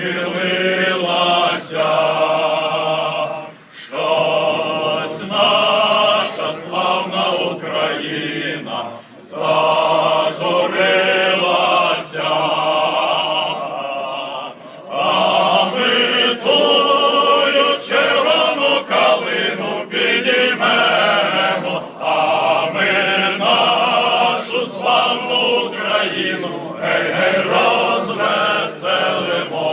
похилилася. Щось наша славна Україна зажурилася. А ми червону калину підіймемо, а ми нашу славну Україну гей, гей, розвеселимо.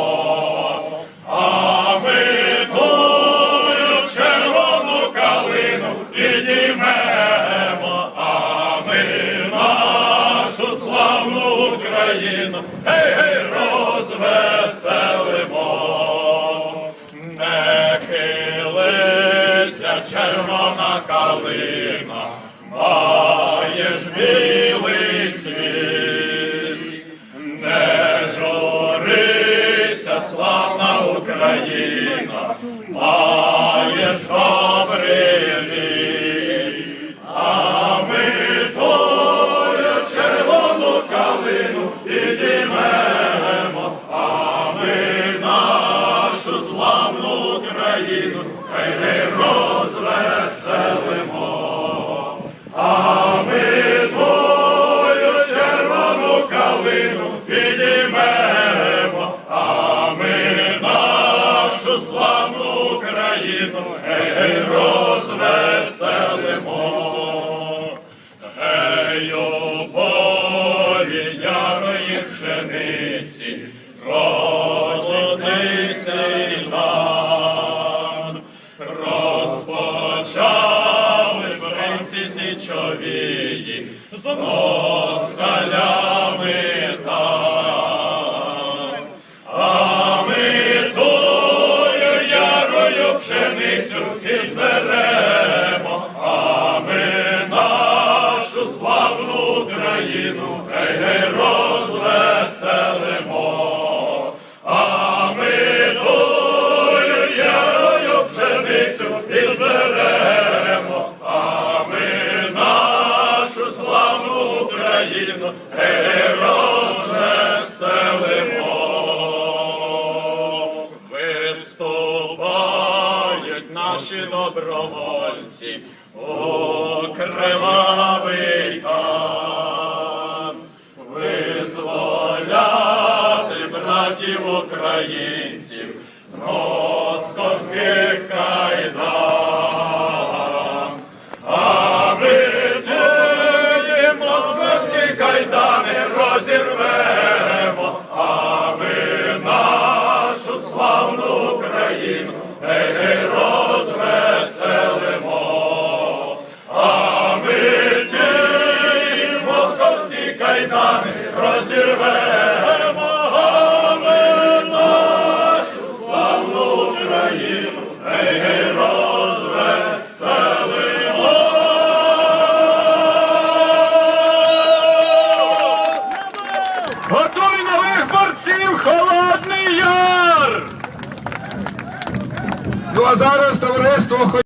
Україну гей, гей, розвеселимо. Не хилися, червона калина, маєш білий цвіт. Не журися, славна Україна, маєш червону підіймемо, а ми нашу славну Україну. Гей, розвеселимо. Гей, у полі ярої пшениці, зрозотися Іван, розпочали спринці січовії, з пшеницю і зберемо, наші добровольці у кривавий хан. Визволяти братів українців з московських кайдан. А ми московські кайдани розірвемо, а ми нашу славну Україну гей, розвеселимо. А ми ті московські кайдани розірвемо, Ну а зараз товариство